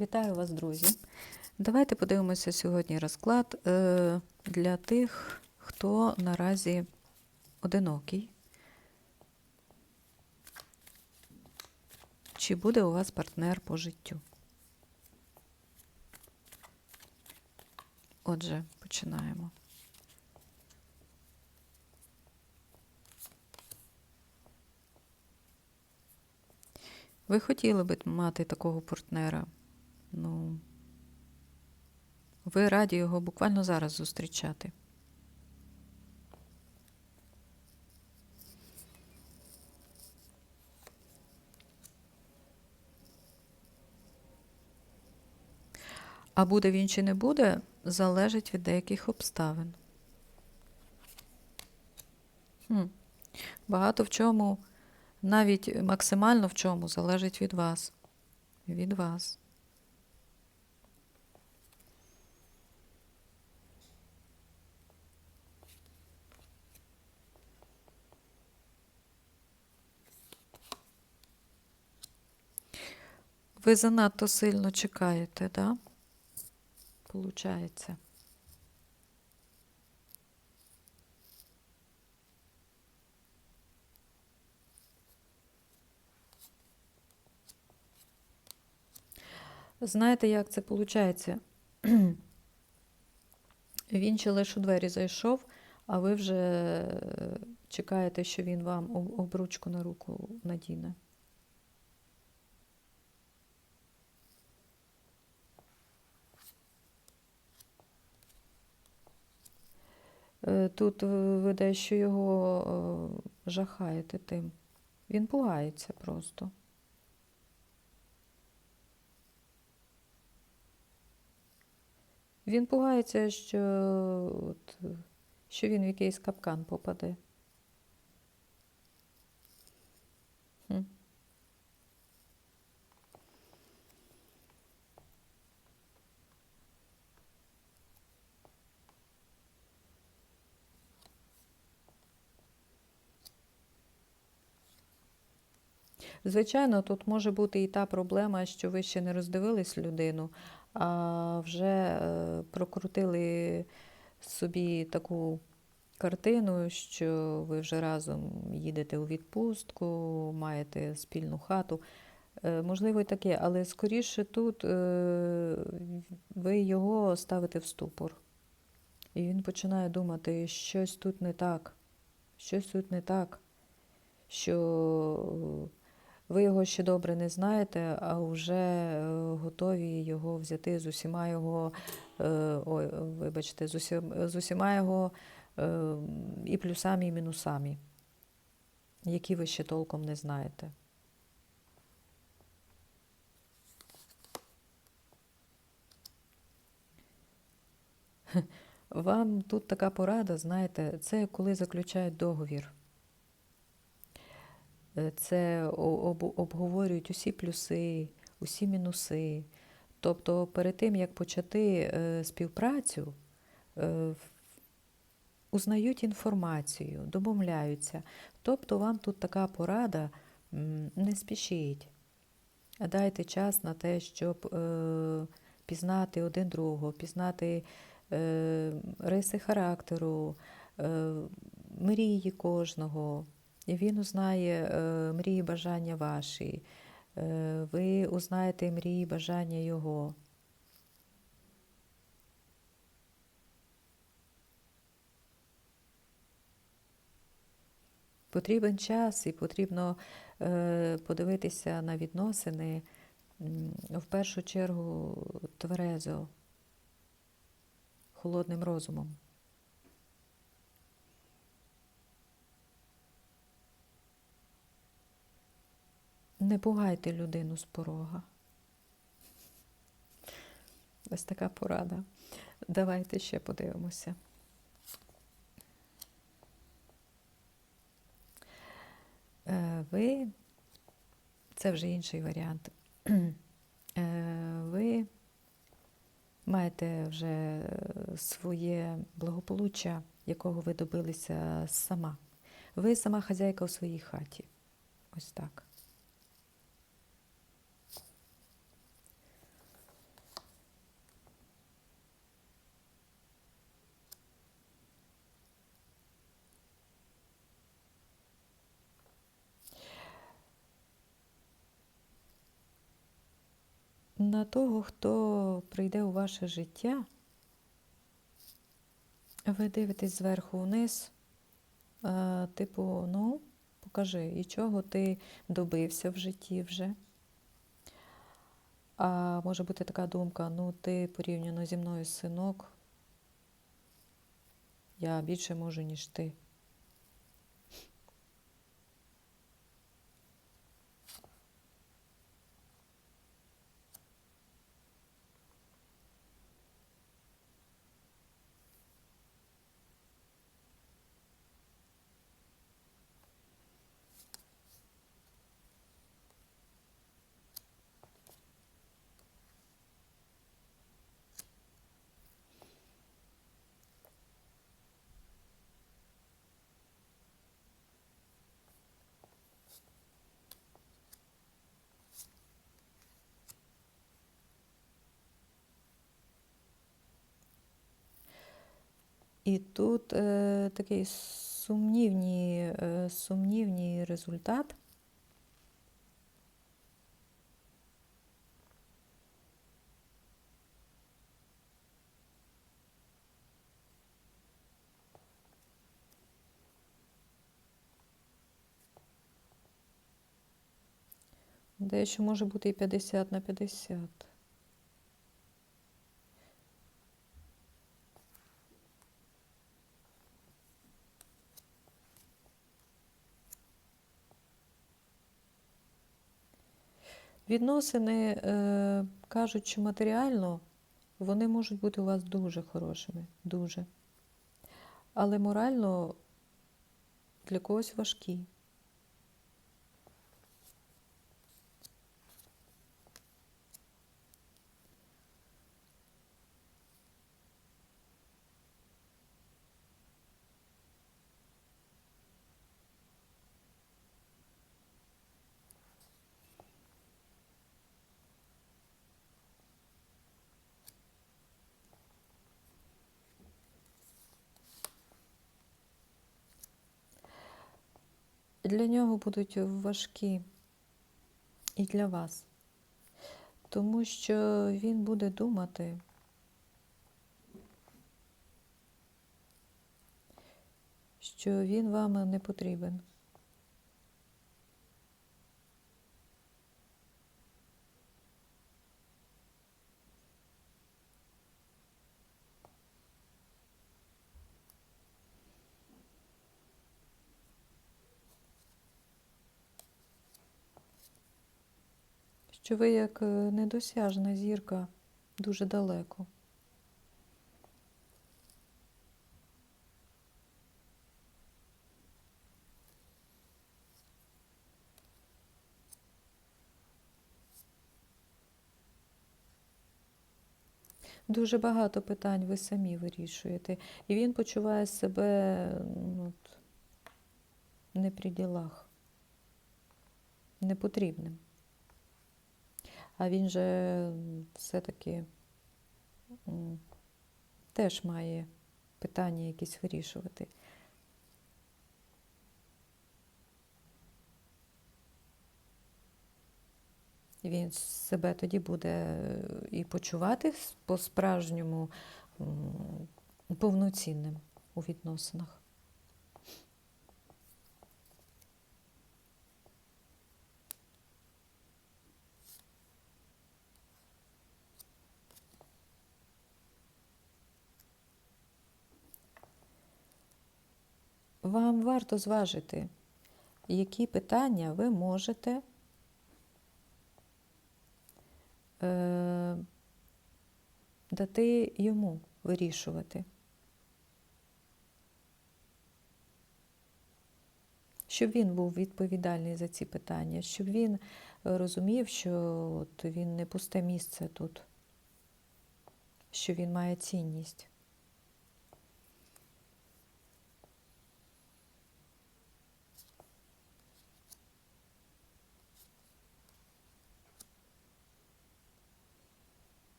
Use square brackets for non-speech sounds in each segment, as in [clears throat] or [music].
Вітаю вас, друзі! Давайте подивимося сьогодні розклад е, для тих, хто наразі одинокий. Чи буде у вас партнер по життю? Отже, починаємо. Ви хотіли б мати такого партнера? Ну, ви раді його буквально зараз зустрічати. А буде він чи не буде, залежить від деяких обставин. Хм. Багато в чому, навіть максимально в чому, залежить від вас. Від вас. Ви занадто сильно чекаєте, так? Да? Получається. Знаєте, як це виходить? [clears throat] Він ще лише у двері зайшов, а ви вже чекаєте, що він вам обручку на руку надіне. Тут веде, дещо його е, жахаєте тим. Він пугається просто. Він пугається, що, от, е, що він в якийсь капкан попаде. Хм. Звичайно, тут може бути і та проблема, що ви ще не роздивились людину, а вже е, прокрутили собі таку картину, що ви вже разом їдете у відпустку, маєте спільну хату. Е, Можливо, і таке, але скоріше тут е, ви його ставите в ступор. І він починає думати, щось тут не так, щось тут не так, що ви його ще добре не знаєте, а вже е, готові його взяти з усіма його, е, ой, вибачте, з усім- з усіма його е, і плюсами, і мінусами, які ви ще толком не знаєте. Вам тут така порада, знаєте, це коли заключають договір. Е, Це обговорюють усі плюси, усі мінуси. Тобто, перед тим, як почати е, співпрацю, е, узнають інформацію, домовляються. Тобто, вам тут така порада, не спішіть. Дайте час на те, щоб пізнати один другого, пізнати риси характеру, мрії кожного. Він узнає е, мрії бажання ваші. Е, ви узнаєте мрії бажання його. Потрібен час і потрібно е, подивитися на відносини в першу чергу тверезо, холодним розумом. Не пугайте людину з порога. Ось така порада. Давайте ще подивимося. Е, Ви, це вже інший варіант. [clears throat] Е, Ви маєте вже своє благополуччя, якого ви добилися сама. Ви сама хазяйка у своїй хаті. Ось так. На того, хто прийде у ваше життя, ви дивитесь зверху вниз, е, типу, ну, покажи, і чого ти добився в житті вже. А може бути така думка, ну ти порівняно зі мною синок, я більше можу, ніж ти. І тут е, такий сумнівні, е, сумнівний результат. Дещо може бути і 50 на 50. Відносини, кажучи матеріально вони можуть бути у вас дуже хорошими, дуже. Але морально для когось важкі. Для нього будуть важкі і для вас. Тому що він буде думати, що він вам не потрібен. Що ви як е, недосяжна зірка дуже далеко. Дуже багато питань ви самі вирішуєте. І він почуває себе от, не при ділах, непотрібним. А він же все-таки теж має питання якісь вирішувати. Він себе тоді буде е, і почувати по-справжньому повноцінним у відносинах. Вам варто зважити, які питання ви можете е, дати йому вирішувати. Щоб він був відповідальний за ці питання, щоб він е, розумів, що от він не пусте місце тут, що він має цінність.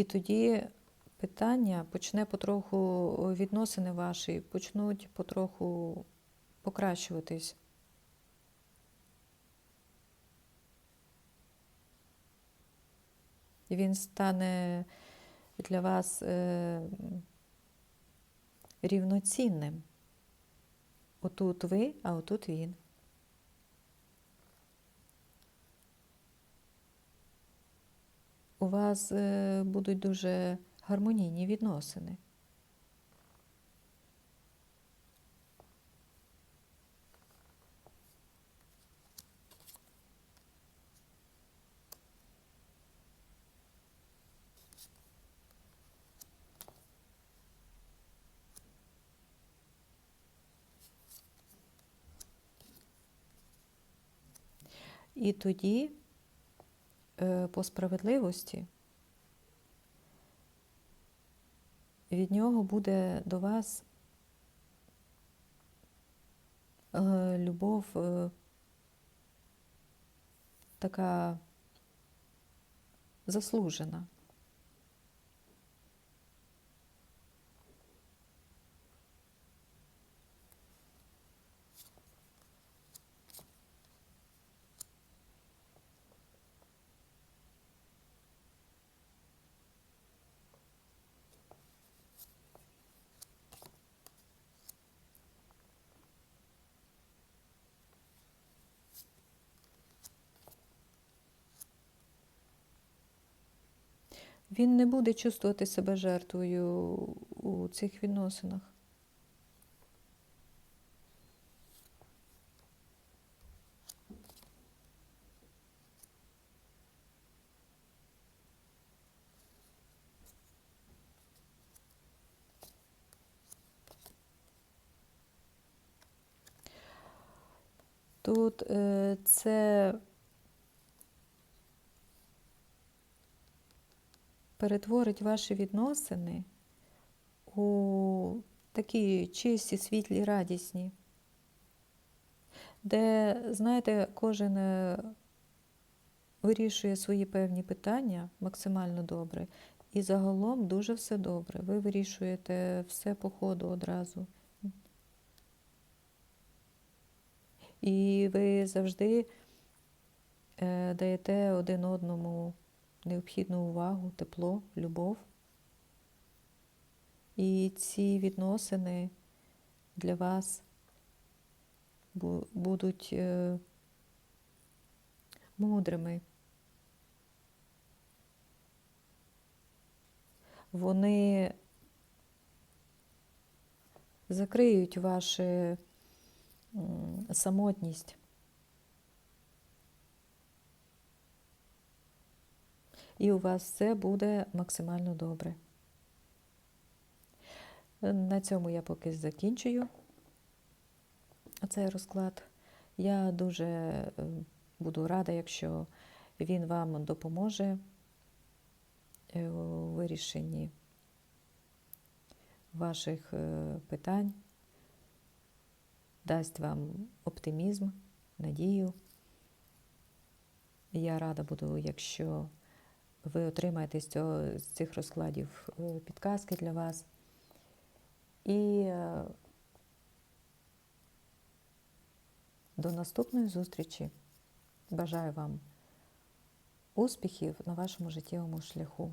І тоді питання, почне потроху відносини ваші, почнуть потроху покращуватись. І він стане для вас е, рівноцінним. Отут ви, а отут він. У вас е, будуть дуже гармонійні відносини. І тоді, по справедливості, від нього буде до вас е, любов е, така заслужена. Він не буде чувствувати себе жертвою у цих відносинах. Тут е, це перетворить ваші відносини у такі чисті, світлі, радісні, де, знаєте, кожен е, вирішує свої певні питання максимально добре, і загалом дуже все добре. Ви вирішуєте все по ходу одразу. І ви завжди е, даєте один одному необхідну увагу, тепло, любов. І ці відносини для вас будуть е, мудрими. Вони закриють вашу самотність. І у вас все буде максимально добре. На цьому я поки закінчую цей розклад. Я дуже е, буду рада, якщо він вам допоможе е, у вирішенні ваших е, питань, дасть вам оптимізм, надію. Я рада буду, якщо ви отримаєте з, цього, з цих розкладів е, підказки для вас. І е, до наступної зустрічі. Бажаю вам успіхів на вашому життєвому шляху.